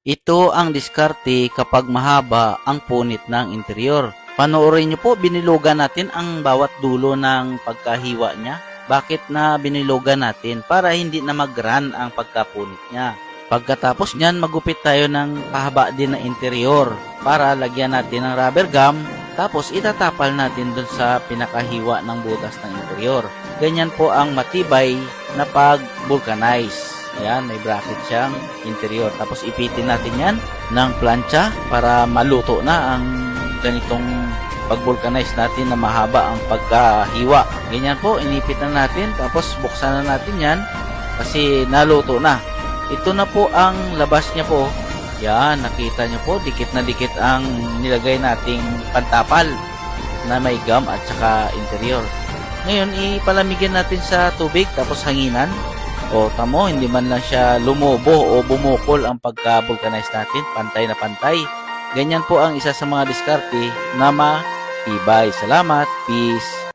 Ito ang diskarte kapag mahaba ang punit ng interior. Panoorin niyo po, binilugan natin ang bawat dulo ng pagkahiwa niya. Bakit na binilugan natin? Para hindi na mag-run ang pagkapunit niya. Pagkatapos niyan, magupit tayo ng pahaba din na interior para lagyan natin ng rubber gum tapos itatapal natin dun sa pinakahiwa ng butas ng interior. Ganyan po ang matibay na pag-vulcanize. Ayan, may bracket siyang interior. Tapos ipitin natin yan ng plancha para maluto na ang ganitong pag-vulcanize natin na mahaba ang pagkahiwa. Ganyan po, inipit na natin. Tapos buksan na natin yan kasi naluto na. Ito na po ang labas niya po. Yan, nakita niyo po, dikit na dikit ang nilagay nating pantapal na may gum at saka interior. Ngayon, ipalamigin natin sa tubig tapos hanginan. O tamo, hindi man lang siya lumubo o bumukol ang pagka-vulcanize natin. Pantay na pantay. Ganyan po ang isa sa mga diskarte na matibay. Salamat. Peace.